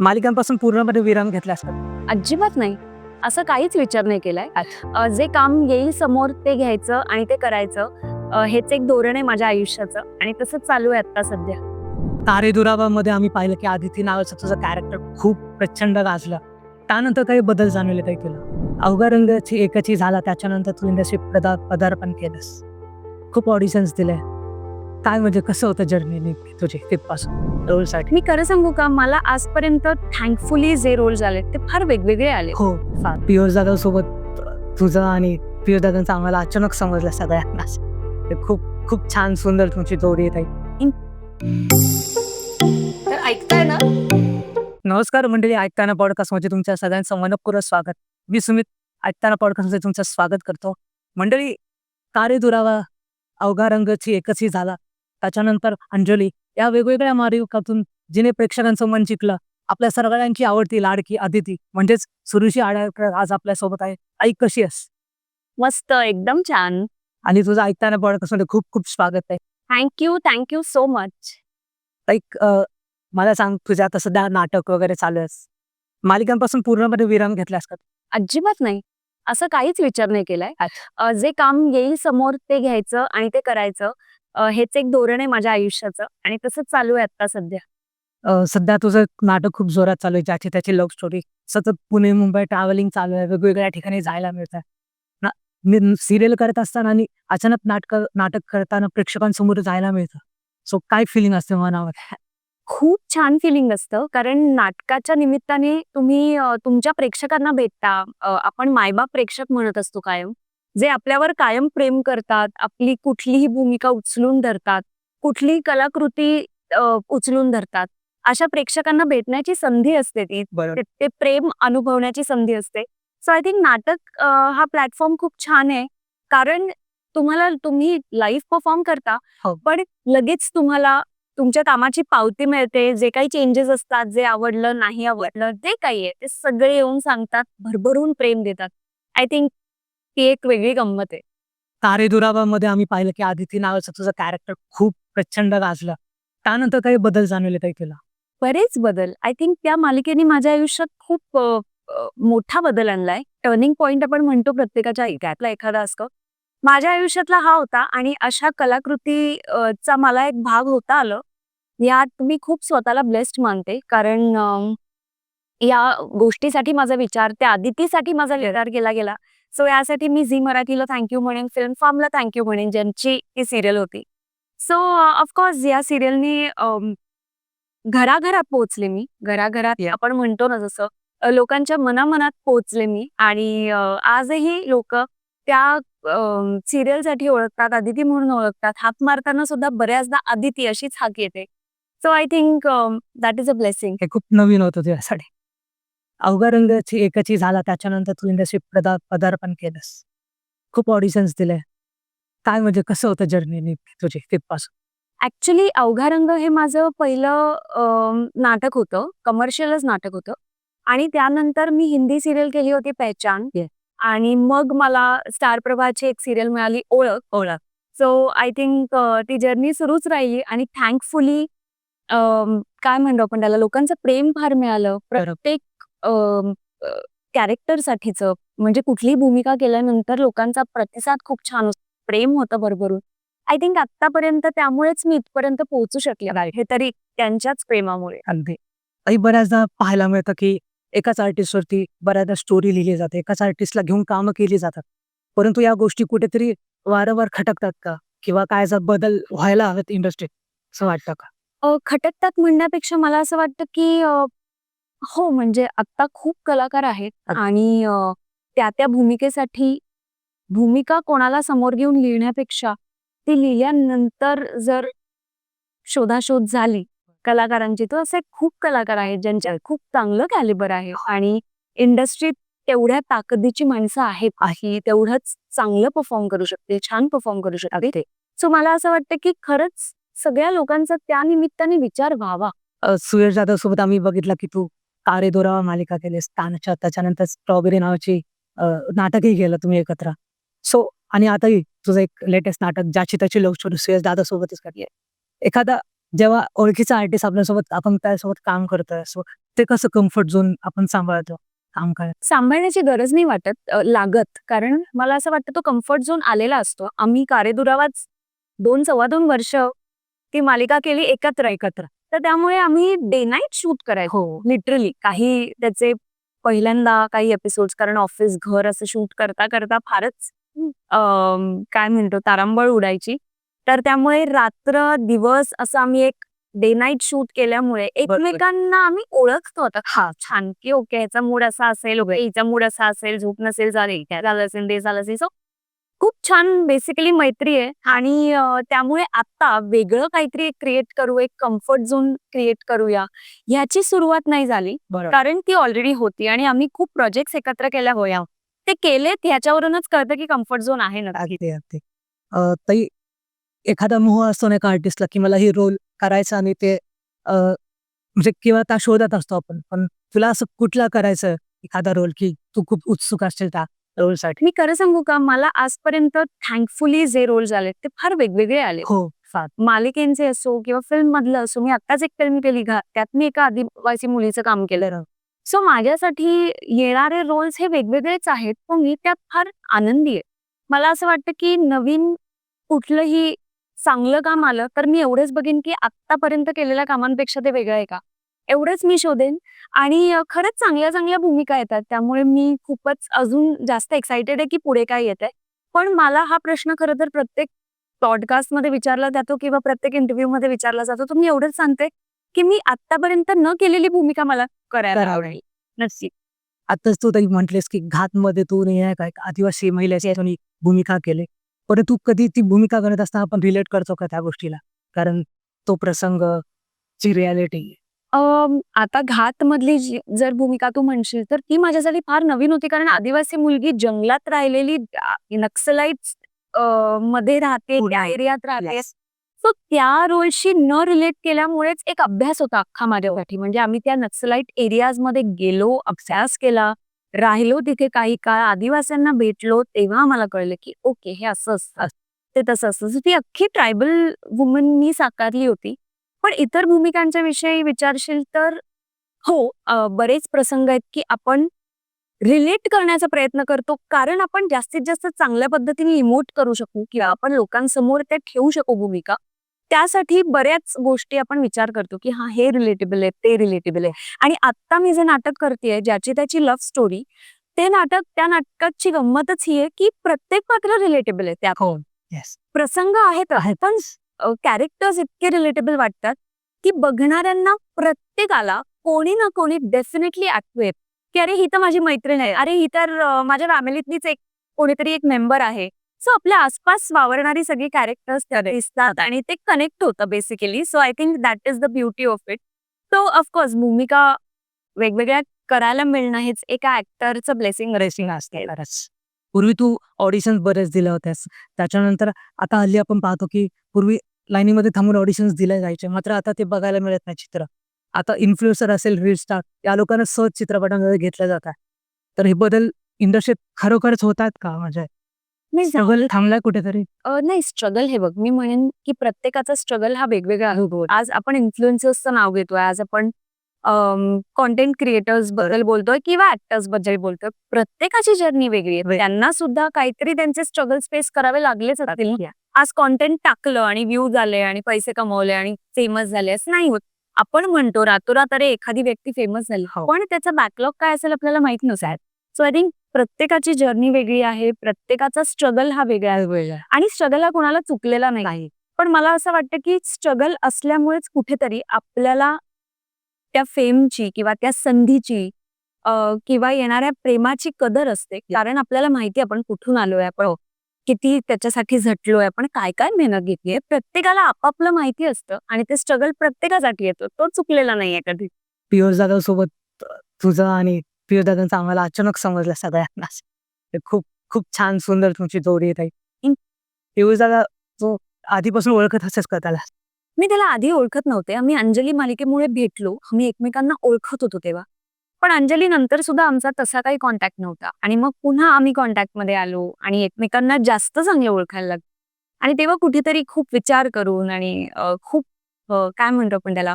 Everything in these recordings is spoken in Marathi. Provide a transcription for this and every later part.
मालिकांपासून पूर्णपणे विराम घेतला असतात अजिबात नाही. असं काहीच विचार नाही केलाय. अ, जे काम येईल समोर ते घ्यायचं आणि ते करायचं. अ, हेच एक धोरण आहे माझ्या आयुष्याचं आणि तसंच चालू आहे आता सध्या. तारे दुरावामध्ये आम्ही पाहिलं की आदिती नावाचं तुझं कॅरेक्टर खूप प्रचंड गाजलं. त्यानंतर काही बदल जाणवले काही तुला? अवघा रंगाची एकाची झाला त्याच्यानंतर तू इंडस्ट्री पदा पदार्पण केलंस. खूप ऑडिशन्स दिले. काय म्हणजे कसं होतं जर्नी तुझी तिथपासून रोलसाठी मी खरं सांगू का मला आजपर्यंत थँकफुली जे रोल्स आले ते फार वेगवेगळे आले हो पियुष दादा सोबत तुझं आणि पियुष दादांचं आम्हाला अचानक समजलं सगळ्यांनाच ते खूप खूप छान सुंदर तुमची जोडी आहे ताई. तर ऐकताय ना? नमस्कार मंडळी ऐकताना पॉडकास्टमध्ये तुमच्या सगळ्यांचं मनपूर्वक स्वागत. मी सुमित ऐकताना पॉडकास्ट तुमचं स्वागत करतो. मंडळी कार्य दुरावा अवघा रंगची एकच ही झाला. त्याच्यानंतर अंजली या वेगवेगळ्या मालिकातून जिने प्रेक्षकांचं मन जिंकलं. आपल्या सगळ्यांची आवडती लाडकी अदिती म्हणजेच सुरुशी आडाळकर आज आपल्यासोबत आहे. आई कशी आहेस? मस्त एकदम छान. आणि तुझं ऐकताना पॉडकास्टमध्ये खूप खूप स्वागत आहे. Thank you thank you so much like मला सांग तुझ्या आता सध्या नाटक वगैरे चालू आहेस. मालिकांपासून पूर्णपणे विराम घेतलास का? अजिबात नाही. असं काहीच विचार नाही केलाय. जे काम येईल समोर ते घ्यायचं आणि ते करायचं. हेच एक धोरण आहे माझ्या आयुष्याचं आणि तसंच चालू आहे आता सध्या. अ, सध्या तुझं नाटक खूप जोरात चालू आहे ज्याची त्याची लव्ह स्टोरी सतत पुणे मुंबई ट्रॅव्हलिंग चालू आहे वेगवेगळ्या ठिकाणी जायला मिळतं ना मी सिरियल करत असताना आणि अचानक नाटक नाटक करताना प्रेक्षकांसमोर जायला मिळतं. सो काय फिलिंग असते मनावर खूप छान फिलिंग असतं कारण नाटकाच्या निमित्ताने तुम्ही अ, तुमच्या प्रेक्षकांना भेटता. अ, आपण मायबाप प्रेक्षक म्हणत असतो कायम. जे आपल्यावर कायम प्रेम करतात आपली कुठलीही भूमिका उचलून धरतात कुठलीही कलाकृती उचलून धरतात अशा प्रेक्षकांना भेटण्याची संधी असते ती. ते प्रेम अनुभवण्याची संधी असते. सो आय थिंक नाटक हा प्लॅटफॉर्म खूप छान आहे. कारण तुम्हाला तुम्ही लाईव्ह परफॉर्म करता हो. पण लगेच तुम्हाला तुमच्या कामाची पावती मिळते जे काही चेंजेस असतात जे आवडलं नाही आवडलं जे काही आहे ते सगळे येऊन सांगतात भरभरून प्रेम देतात. आय थिंक ती एक वेगळी गंमत आहे. तारे दुरावामध्ये आम्ही पाहिलं की आदिती नावाचं तुझं कॅरेक्टर खूप प्रचंड गाजलं. त्यानंतर काही बदल जाणवले काही तुला? बरेच बदल. आय थिंक त्या मालिकेने माझ्या आयुष्यात खूप मोठा बदल आणलाय. टर्निंग पॉइंट आपण म्हणतो प्रत्येकाच्या आयुष्यातला एखादा असतो. माझ्या आयुष्यातला हा होता आणि अशा कलाकृती चा मला एक भाग होता आलं. यात मी खूप स्वतःला ब्लेस्ड मानते. कारण या गोष्टीसाठी माझा विचार त्या आदितीसाठी माझा विचार केला गेला. सो यासाठी मी झी मराठीला थँक्यू म्हणेन फिल्म फॉर्मला थँक्यू म्हणेन ज्यांची ही सिरियल होती. सो ऑफकोर्स या सिरियलनी घराघरात पोहोचले मी. घराघरात. आपण म्हणतो ना जसं लोकांच्या मनामनात पोहोचले मी. आणि आजही लोक त्या सिरियलसाठी ओळखतात अदिती म्हणून ओळखतात. हाक मारताना सुद्धा बऱ्याचदा अदिती अशीच हाक येते. So I think that is a blessing हे खूप नवीन होतं तुझ्यासाठी. अवघा रंगाची एकाची झाला त्याच्यानंतर तू इंडस्ट्री पदा पदार्पण केलंस. खूप ऑडिशन्स दिले. काय म्हणजे कसं होतं जर्नी तुझी तिथपासून? ऍक्च्युली अवघा रंग हे माझं पहिलं नाटक होतं. कमर्शियलच नाटक होतं. आणि त्यानंतर मी हिंदी सिरियल केली होती पहचान. Yeah. आणि मग मला स्टार प्रभाची एक सिरियल मिळाली ओळख. ओळख. सो आय थिंक ती जर्नी सुरूच राहिली. आणि थँकफुली काय म्हणतो आपण त्याला? लोकांचं प्रेम फार मिळालं. प्रत्येक कॅरेक्टरसाठीचं म्हणजे कुठलीही भूमिका केल्यानंतर लोकांचा प्रतिसाद खूप छान असतो. प्रेम होतं भरभरून. आय थिंक आतापर्यंत त्यामुळेच मी इथपर्यंत पोहोचू शकले हे तरी त्यांच्याच प्रेमामुळे. अगदी. बऱ्याचदा पाहायला मिळतं की एकाच आर्टिस्टवरती बऱ्याचदा स्टोरी लिहिली जाते. एकाच आर्टिस्टला घेऊन कामं केली जातात. परंतु या गोष्टी कुठेतरी वारंवार खटकतात का? किंवा काय जर बदल व्हायला हवेत इंडस्ट्रीत असं वाटतं का? अ, खटकतात म्हणण्यापेक्षा मला असं वाटतं की अ, हो म्हणजे आता खूप कलाकार आहेत अग- आणि अ, त्या त्या भूमिकेसाठी भूमिका कोणाला समोर घेऊन लिहिण्यापेक्षा ती लिहिल्यानंतर जर शोधाशोध झाली कलाकारांची तर असे खूप कलाकार आहेत ज्यांच्या खूप चांगलं कॅलिबर आहे आणि इंडस्ट्रीत तेवढ्या ताकदीची माणसं आहेत ही तेवढंच चांगलं परफॉर्म करू शकते छान परफॉर्म करू शकते. सो मला असं वाटतं की खरंच सगळ्या लोकांचा त्या निमित्ताने विचार व्हावा. अ, सुयश जाधव सोबत आम्ही बघितलं की तू तारे दोरावा मालिका केलीस तानच्या त्याच्यानंतर स्ट्रॉबेरी नावाची नाटकही केलं तुम्ही एकत्र. सो आणि आताही तुझं एक लेटेस्ट नाटक ज्याची त्याची लव्ह स्टोरी सुयश दादा सोबतच करते एखादा जेव्हा ओळखीचा आर्टिस्ट आपल्यासोबत आपण त्यासोबत काम करतोय सो ते कसं कम्फर्ट झोन आपण सांभाळतो? काम करत सांभाळण्याची गरज नाही वाटत लागत. कारण मला असं वाटतं तो कम्फर्ट झोन आलेला असतो. आम्ही कारेदुरावाच दोन सव्वा दोन वर्ष ती मालिका केली एकत्र एकत्र. तर त्यामुळे आम्ही डे नाईट शूट करायचो. हो. लिटरली काही त्याचे पहिल्यांदा काही एपिसोड कारण ऑफिस घर असं शूट करता करता फारच काय म्हणतो तारांबळ उडायची. तर त्यामुळे रात्र दिवस असं आम्ही एक डे नाईट शूट केल्यामुळे एकमेकांना आम्ही ओळखतो आता. हा छान की ओके ह्याचा मूड असा असेल ओके हिचा मूड असा असेल झोप नसेल झाले झालं असेल ते झालं असेल. सो खूप छान बेसिकली मैत्री आहे. आणि अं, त्यामुळे आता वेगळं काहीतरी क्रिएट करू एक कम्फर्ट झोन क्रिएट करूया ह्याची सुरुवात नाही झाली. बरोबर. कारण ती ऑलरेडी होती आणि आम्ही खूप प्रोजेक्ट एकत्र केल्या होया. ते केलेत ह्याच्यावरूनच कळतं की कम्फर्ट झोन आहे ना अगदी अगदी. अ, ताई एखादा मोह असतो ना एका आर्टिस्टला की मला ही रोल करायचा आणि ते अ, म्हणजे किंवा त्या शोधात असतो आपण. पण तुला असं कुठला करायचं एखादा रोल की तू खूप उत्सुक असशील त्या? रोलसाठी. मी खरं सांगू का मला आजपर्यंत थँकफुली जे रोल झाले ते फार वेगवेगळे आले हो मालिकेंचे असो किंवा फिल्म मधलं असो मी आत्ताच एक फिल्म केली घा त्यात मी एका आदिवासी मुलीचं काम केलं. सो माझ्यासाठी येणारे रोल्स हे वेगवेगळेच आहेत पण मी त्यात फार आनंदी आहे. मला असं वाटतं की नवीन कुठलंही चांगलं काम आलं तर मी एवढंच बघेन की आत्तापर्यंत केलेल्या कामांपेक्षा ते वेगळं आहे का? एवढंच मी शोधेन. आणि खरंच चांगल्या चांगल्या भूमिका येतात. त्यामुळे मी खूपच अजून जास्त एक्साइटेड आहे की पुढे काय येत आहे. पण मला हा प्रश्न खरं तर प्रत्येक पॉडकास्टमध्ये विचारला जातो किंवा प्रत्येक इंटरव्ह्यू मध्ये विचारला जातो. तर मी एवढंच सांगते की मी आतापर्यंत न केलेली भूमिका मला करायला. आवडेल. नक्की. आताच तू ताई म्हटलेस की घातमध्ये तू नाही आहे काय? आदिवासी महिलेची भूमिका केली. पण तू कधी ती भूमिका करत असताना आपण रिलेट करतो का त्या गोष्टीला? कारण तो प्रसंग ची रियालिटी आता घात मधली जी- जर भूमिका तू म्हणशील तर ती माझ्यासाठी फार नवीन होती. कारण आदिवासी मुलगी जंगलात राहिलेली नक्सलाइटमध्ये राहते त्या एरियात राहते. सो त्या रोलशी न रिलेट केल्यामुळेच एक अभ्यास होता अख्खा माझ्यासाठी. म्हणजे आम्ही त्या नक्सलाइट एरियाजमध्ये गेलो अभ्यास केला राहिलो तिथे काही काळ आदिवासींना भेटलो तेव्हा मला कळलं की ओके हे असं असतं ते तसं असतं. ती अख्खी ट्रायबल वुमन मी साकारली होती. पण इतर भूमिकांच्या विषयी विचारशील तर हो बरेच प्रसंग आहेत की आपण रिलेट करण्याचा प्रयत्न करतो. कारण आपण जास्तीत जास्त चांगल्या पद्धतीने इमोट करू शकू किंवा आपण लोकांसमोर त्या ठेवू शकू भूमिका. त्यासाठी बऱ्याच गोष्टी आपण विचार करतो की हा हे रिलेटेबल आहे ते रिलेटेबल आहे. आणि आत्ता मी जे नाटक करते ज्याची त्याची लव्ह स्टोरी ते नाटक त्या नाटकाची गंमतच ही आहे की प्रत्येक पात्र रिलेटेबल आहे त्या हो प्रसंग आहेत. पण कॅरेक्टर्स इतके रिलेटेबल वाटतात की बघणाऱ्यांना प्रत्येकाला कोणी ना कोणी डेफिनेटली ऍक्टिव्ह की अरे ही तर माझी मैत्रीण आहे. अरे ही तर माझ्या फॅमिलीतलीच एक कोणीतरी एक मेंबर आहे. सो आपल्या आसपास वावरणारी सगळी कॅरेक्टर्स दिसतात आणि ते कनेक्ट होतं basically so I think that is the beauty of it so of course भूमिका वेगवेगळ्या करायला मिळणं हेच एका ऍक्टरचं ब्लेसिंग रेसिंग असते. बरंच पूर्वी तू ऑडिशन्स बरेच दिल्या होत्यास. त्याच्यानंतर आता हल्ली आपण पाहतो की पूर्वी लाईनीमध्ये थांबून ऑडिशन्स दिले जायचे. मात्र आता ते बघायला मिळत नाही चित्र. आता इन्फ्लुएन्सर असेल रील स्टार या लोकांना सहज चित्रपटांमध्ये घेतलं जात आहे तर हे बदल इंडस्ट्रीत खरोखरच होतात का? म्हणजे नाही स्ट्रगल थांबलाय कुठेतरी? नाही स्ट्रगल हे बघ. मी म्हणेन की प्रत्येकाचा स्ट्रगल हा वेगवेगळा अनुभव आहे. आज आपण इन्फ्लुएन्सर्सचं नाव घेतोय. आज आपण कॉन्टेंट क्रिएटर्सबद्दल बोलतोय किंवा ऍक्टर्सबद्दल बोलतोय? प्रत्येकाची जर्नी वेगळी आहे. त्यांना सुद्धा काहीतरी त्यांचे स्ट्रगल फेस करावे लागलेच असतील. आज कॉन्टेंट टाकलं आणि व्ह्यूज आले आणि पैसे कमवले आणि फेमस झाले असं नाही होत. आपण म्हणतो रातोरात अरे एखादी व्यक्ती फेमस झाली. हो. पण त्याचा बॅकलॉग काय असेल आपल्याला माहीत नसेल सो आय थिंक प्रत्येकाची जर्नी वेगळी आहे. प्रत्येकाचा स्ट्रगल हा वेगळा आहे. आणि स्ट्रगल हा कोणाला चुकलेला नाही. पण मला असं वाटतं की स्ट्रगल असल्यामुळेच कुठेतरी आपल्याला त्या फेमची किंवा त्या संधीची किंवा येणाऱ्या प्रेमाची कदर असते. कारण आपल्याला माहिती आहे आपण कुठून आलोय आपण किती त्याच्यासाठी झटलोय आपण काय काय मेहनत घेतलीये प्रत्येकाला आपापलं माहिती असतं आणि ते स्ट्रगल प्रत्येकासाठी येतो. तो चुकलेला नाहीये कधी. पियुष दादा सोबत तुझं आणि पियुष दादांचं आम्हाला अचानक समजलं सगळ्यांना. खूप खूप छान सुंदर तुमची जोडी आहे हं. पियुष दादा तो आधीपासून ओळखत असेच का त्याला? मी त्याला आधी ओळखत नव्हते. आम्ही अंजली मालिकेमुळे भेटलो. आम्ही एकमेकांना ओळखत होतो तेव्हा. पण अंजली नंतर सुद्धा आमचा तसा काही कॉन्टॅक्ट नव्हता. आणि मग पुन्हा आम्ही कॉन्टॅक्टमध्ये आलो आणि एकमेकांना जास्त चांगले ओळखायला लागलो. आणि तेव्हा कुठेतरी खूप विचार करून आणि खूप काय म्हणतो आपण त्याला?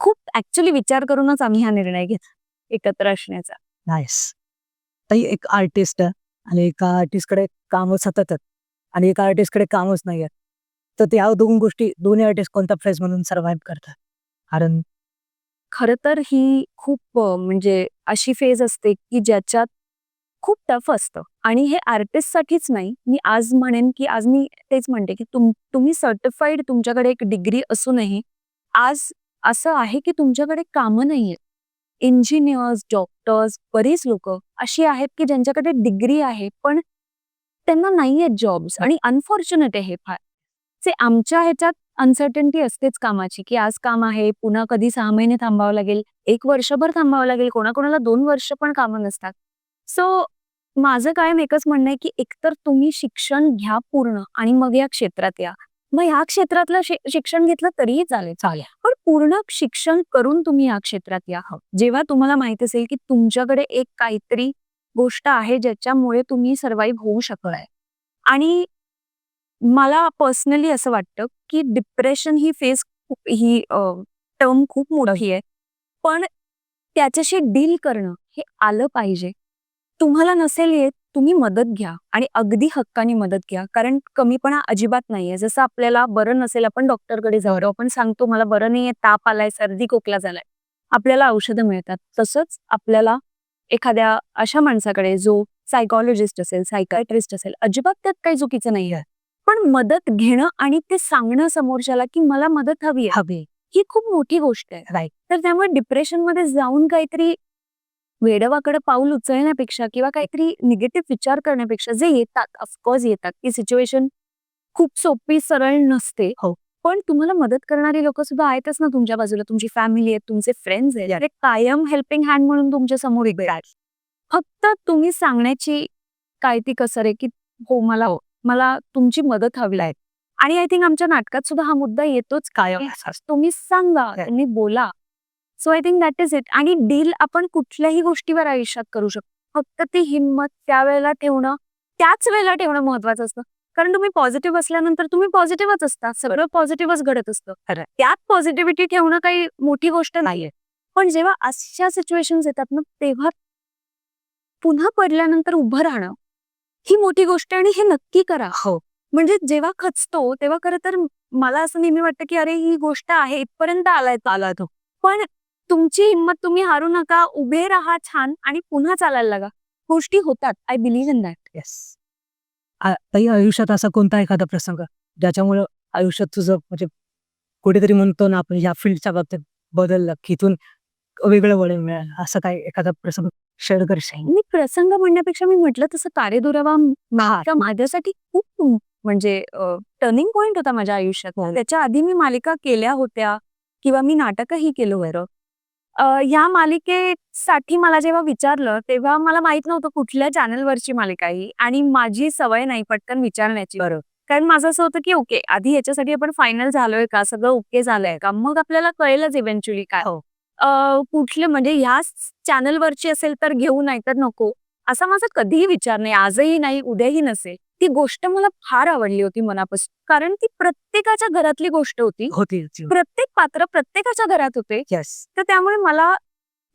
खूप ऍक्च्युली विचार करूनच आम्ही हा निर्णय घेतला. एकत्र असण्याचा. नाईस ताई एक आर्टिस्ट आणि एका आर्टिस्टकडे कामं सतत आहेत आणि एका आर्टिस्टकडे कामच नाही आहेत तर त्या दोन गोष्टी दोन्ही आर्टिस्ट कोणत्या फेज म्हणून सर्व्हाइव्ह करतात? कारण खरं तर ही खूप म्हणजे अशी फेज असते की ज्याच्यात खूप टफ असतं. आणि हे आर्टिस्टसाठीच नाही. मी आज म्हणेन की आज मी तेच म्हणते की तुम तुम्ही सर्टिफाईड तुमच्याकडे एक डिग्री असूनही आज असं आहे की तुमच्याकडे कामं नाही आहेत इंजिनियर्स डॉक्टर्स बरीच लोक अशी आहेत की ज्यांच्याकडे डिग्री आहे पण त्यांना नाही आहेत जॉब्स आणि अनफॉर्च्युनेट आहे हे फार. जे आमच्या ह्याच्यात अनसर्टन्टी असतेच कामाची की आज काम आहे पुन्हा कधी सहा महिने थांबावं लागेल एक वर्षभर थांबावं लागेल कोणाकोणाला दोन वर्ष पण कामं नसतात. सो माझं कायम एकच म्हणणं आहे की एकतर तुम्ही शिक्षण घ्या पूर्ण आणि मग या क्षेत्रात या. मग ह्या क्षेत्रातलं शिक्षण घेतलं तरीही चालेल. चालेल. पण पूर्ण शिक्षण करून तुम्ही या क्षेत्रात या. जेव्हा तुम्हाला माहीत असेल की तुमच्याकडे एक काहीतरी गोष्ट आहे ज्याच्यामुळे तुम्ही सर्व्हाइव्ह होऊ शकताय आणि मला पर्सनली असं वाटतं की डिप्रेशन ही फेस ही टर्म खूप मोठी आहे. पण त्याच्याशी डील करणं हे आलं पाहिजे. तुम्हाला नसेल येत तुम्ही मदत घ्या आणि अगदी हक्काने मदत घ्या. कारण कमीपणा अजिबात नाहीये. जसं आपल्याला बरं नसेल आपण डॉक्टरकडे जाऊ. आपण सांगतो मला बरं नाहीये ताप आलाय सर्दी खोकला झालाय. आपल्याला औषधं मिळतात. तसंच आपल्याला एखाद्या अशा माणसाकडे जो सायकॉलॉजिस्ट असेल सायकायट्रिस्ट असेल अजिबात त्यात काही चुकीचं नाहीये. पण मदत घेणं आणि ते सांगणं समोरच्याला की मला मदत हवी आहे हवे ही खूप मोठी गोष्ट आहे. राईट तर त्यामुळे डिप्रेशनमध्ये जाऊन काहीतरी वेडवाकडे पाऊल उचलण्यापेक्षा किंवा काहीतरी निगेटिव्ह विचार करण्यापेक्षा जे येतात ऑफकोर्स येतात की सिच्युएशन खूप सोपी सरळ नसते. हो. पण तुम्हाला मदत करणारी लोक सुद्धा आहेतच ना तुमच्या बाजूला. तुमची फॅमिली आहे तुमचे फ्रेंड्स आहेत. ते कायम हेल्पिंग हँड म्हणून तुमच्यासमोर उभे आहेत फक्त तुम्ही सांगण्याची काय ती कसर आहे की हो मला मला तुमची मदत हवी आहे. आणि आय थिंक आमच्या नाटकात सुद्धा हा मुद्दा येतोच कायम. तुम्ही सांगा. त्यांनी बोला. So I think that is it आणि डील आपण कुठल्याही गोष्टीवर आयुष्यात करू शकतो. फक्त ती हिंमत त्यावेळेला ठेवणं त्याच वेळेला ठेवणं महत्वाचं असतं. कारण तुम्ही पॉझिटिव्ह असल्यानंतर तुम्ही पॉझिटिव्हच असता. सगळं पॉझिटिव्हच घडत असतं. खरं. त्यात पॉझिटिव्हिटी ठेवणं काही मोठी गोष्ट नाहीये पण जेव्हा अशा सिच्युएशन येतात ना तेव्हा पुन्हा पडल्यानंतर उभं राहणं ही मोठी गोष्ट आहे आणि हे नक्की करा. हो. म्हणजे जेव्हा खचतो तेव्हा खरं तर मला असं नेहमी वाटतं की अरे ही गोष्ट आहे इथपर्यंत आलाय आला तो. पण तुमची हिंमत तुम्ही हारू नका उभे राहा छान आणि पुन्हा चालायला लागा. गोष्टी होतात. I believe in that yes ताई आयुष्यात असा कोणता एखादा प्रसंग ज्याच्यामुळं आयुष्यात तुझं म्हणजे कुठेतरी म्हणतो ना आपण ह्या फील्डच्या बाबतीत बदललं की इथून वेगळं वळण मिळालं? असं काय एखादा प्रसंग? करशील मी प्रसंग म्हणण्यापेक्षा मी म्हटलं तसं कार्यदुरावा माझ्यासाठी खूप म्हणजे टर्निंग पॉइंट होता माझ्या आयुष्यात. हो. त्याच्या आधी मी मालिका केल्या होत्या किंवा मी नाटकही केलं होतं. अ, या मालिकेसाठी मला जेव्हा विचारलं तेव्हा मला माहीत नव्हतं कुठल्या चॅनलवरची मालिका ही आणि माझी सवय नाही पटकन विचारण्याची. बरं कारण माझं असं होतं की ओके आधी याच्यासाठी आपण फायनल झालोय का? सगळं ओके झालंय का? मग आपल्याला कळेलच इव्हेंच्युअली काय. हो. कुठले म्हणजे ह्याच चॅनलवरची असेल तर घेऊ नाही तर नको. असा माझा कधीही विचार नाही आजही नाही उद्याही नसेल. ती गोष्ट मला फार आवडली होती मनापासून. कारण ती प्रत्येकाच्या घरातली गोष्ट होती. होती प्रत्येक पात्र प्रत्येकाच्या घरात होते. तर त्यामुळे मला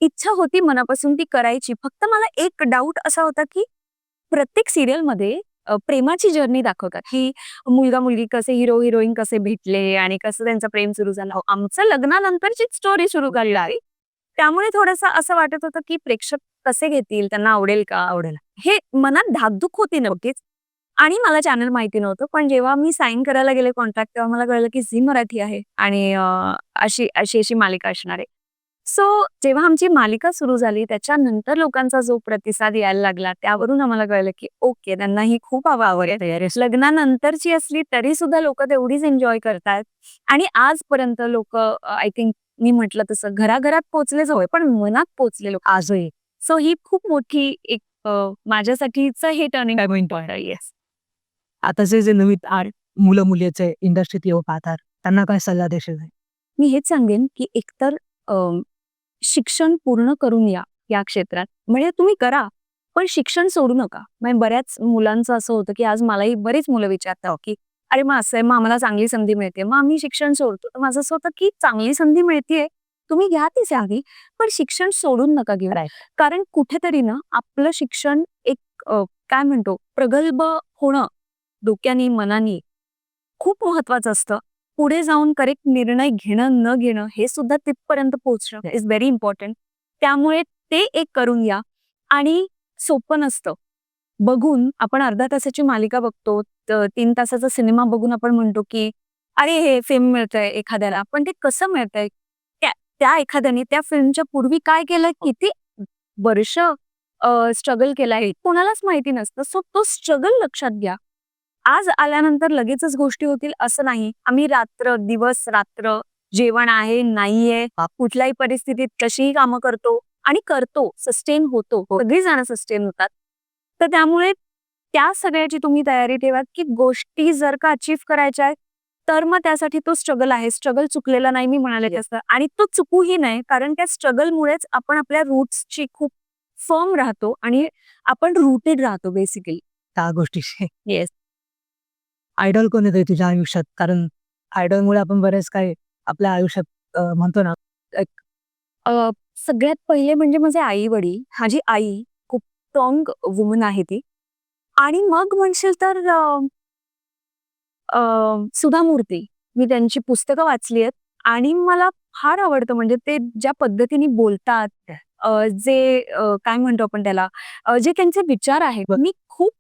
इच्छा होती मनापासून ती करायची. फक्त मला एक डाऊट असा होता की प्रत्येक सिरियलमध्ये अ, प्रेमाची जर्नी दाखवतात की मुलगा मुलगी कसे हिरो हिरोईन कसे भेटले आणि कसं त्यांचं प्रेम सुरू झालं. आमचं लग्नानंतरची स्टोरी सुरू करणार त्यामुळे थोडंसं असं वाटत होतं की प्रेक्षक कसे घेतील त्यांना आवडेल का आवडेल हे मनात धाकधूक होती नक्कीच. आणि मला चॅनल माहिती नव्हतं पण जेव्हा मी साईन करायला गेले कॉन्ट्रॅक्ट तेव्हा मला कळलं की झी मराठी आहे आणि अशी अशी अशी मालिका असणार आहे. सो जेव्हा आमची मालिका सुरू झाली त्याच्यानंतर लोकांचा जो प्रतिसाद यायला लागला त्यावरून आम्हाला कळलं की ओके त्यांना ही खूप आव- आवड आहे. लग्नानंतरची असली तरी सुद्धा लोक तेवढीच एन्जॉय करतात. आणि आजपर्यंत लोक आय थिंक मी म्हटलं तसं घराघरात पोचलेच होय पण मनात पोचले लोक. आजही. सो ही खूप मोठी एक माझ्यासाठीच हे टर्निंग पॉईंट आहे आताचे जे नवीन आर्ट मुलं मुलीचे इंडस्ट्रीत येऊ पाहतात त्यांना काय सल्ला देशील? मी हेच सांगेन की एकतर शिक्षण पूर्ण करून या या क्षेत्रात. म्हणजे तुम्ही करा पण शिक्षण सोडू नका. म्हणजे बऱ्याच मुलांचं असं होतं की आज मलाही बरीच मुलं विचारतात की अरे मग असं आहे मग आम्हाला चांगली संधी मिळते मग आम्ही शिक्षण सोडतो. तर माझं असं होतं की चांगली संधी मिळतेय तुम्ही घ्या ती सहावी पण शिक्षण सोडून नका घेऊ. Right. कारण कुठेतरी ना आपलं शिक्षण एक काय म्हणतो प्रगल्भ होणं डोक्याने मनाने खूप महत्वाचं असतं. पुढे जाऊन करेक्ट निर्णय घेणं न घेणं हे सुद्धा तिथपर्यंत पोहोचणं इज व्हेरी इम्पॉर्टंट त्यामुळे ते एक करून या. आणि सोपं नसतं. बघून आपण अर्धा तासाची मालिका बघतो तीन तासाचा सिनेमा बघून आपण म्हणतो की अरे हे फेम मिळतंय एखाद्याला. पण ते कसं मिळतंय? त्या त्या एखाद्याने त्या फिल्मच्या पूर्वी काय केलं? किती वर्ष स्ट्रगल केलाय कोणालाच माहिती नसतं. सो तो स्ट्रगल लक्षात घ्या. आज आल्यानंतर लगेचच गोष्टी होतील असं नाही. आम्ही रात्र दिवस रात्र जेवण आहे नाहीये कुठल्याही परिस्थितीत कशीही कामं करतो आणि करतो सस्टेन होतो. सगळी जण सस्टेन होतात. तर त्यामुळे त्या सगळ्याची तुम्ही तयारी ठेवा की गोष्टी जर का अचीव्ह करायच्या आहेत तर मग त्यासाठी तो स्ट्रगल आहे. स्ट्रगल चुकलेला नाही मी म्हणाले तसं. आणि तो चुकूही नाही कारण त्या स्ट्रगलमुळेच आपण आपल्या रूट्सची खूप फर्म राहतो आणि आपण रुटेड राहतो बेसिकली त्या गोष्टीशी. येस आयडॉल कोण येतोय तुझ्या आयुष्यात? कारण आयडॉलमुळे आपण बरेच काय आपल्या आयुष्यात अं, म्हणतो ना अ, सगळ्यात पहिले म्हणजे माझे आई वडील माझी आई खूप स्ट्रॉंग वुमन आहे ती. आणि मग म्हणशील तर अ, अ, सुधा मूर्ती मी त्यांची पुस्तकं वाचली आहेत. आणि मला फार आवडतं म्हणजे ते ज्या पद्धतीने बोलतात अ, जे अ, काय म्हणतो आपण त्याला अ, जे त्यांचे विचार आहेत. बर. मी खूप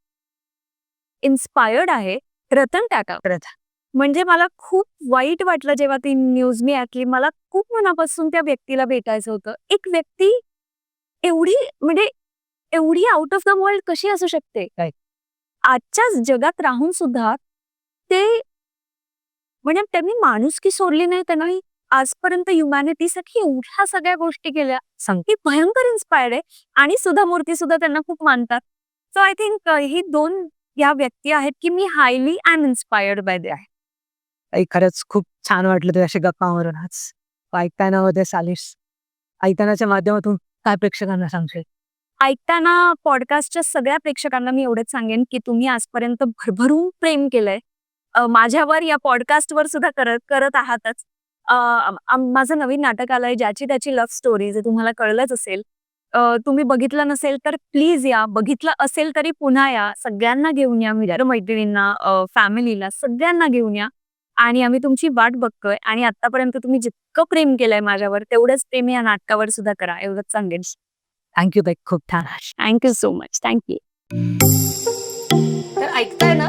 इन्स्पायर्ड आहे. रतन टाटा. रतन. म्हणजे मला खूप वाईट वाटलं जेव्हा ती न्यूज मी ऐकली. मला खूप मनापासून त्या व्यक्तीला भेटायचं होतं. एक व्यक्ती एवढी म्हणजे एवढी आउट ऑफ द वर्ल्ड कशी असू शकते. आजच्या जगात राहून सुद्धा ते म्हणजे त्यांनी माणुसकी सोडली नाही त्यांनी आजपर्यंत ह्युमॅनिटीसाठी एवढ्या सगळ्या गोष्टी केल्या. सांग. ती भयंकर इन्स्पायर्ड आहे. आणि सुधा मूर्ती सुद्धा त्यांना खूप मानतात. सो आय थिंक ही दोन या व्यक्ती आहेत की मी highly I am inspired by they आहे आई खरंच खूप छान वाटलं तुझ्याशी गप्पा मारून आज. ऐकताना होते सालिश. ऐकतानाच्या माध्यमातून काय प्रेक्षकांना सांगशील? ऐकताना पॉडकास्टच्या सगळ्या प्रेक्षकांना मी एवढंच सांगेन की तुम्ही आजपर्यंत भरभरून प्रेम केलंय. माझ्यावर या पॉडकास्टवर सुद्धा करत करत आहातच. माझं नवीन नाटक आलंय ज्याची त्याची लव्ह स्टोरी जे तुम्हाला कळलंच असेल. तुम्ही बघितलं नसेल तर प्लीज या. बघितलं असेल तरी पुन्हा या. सगळ्यांना घेऊन या मित्र मैत्रिणींना फॅमिलीला सगळ्यांना घेऊन या. आणि आम्ही तुमची वाट बघतोय आणि आतापर्यंत तुम्ही जितकं प्रेम केलंय माझ्यावर तेवढंच प्रेम या नाटकावर सुद्धा करा. एवढंच सांगेन. थँक्यू ताई खूप छान. थँक्यू सो मच थँक्यू तर ऐकताय ना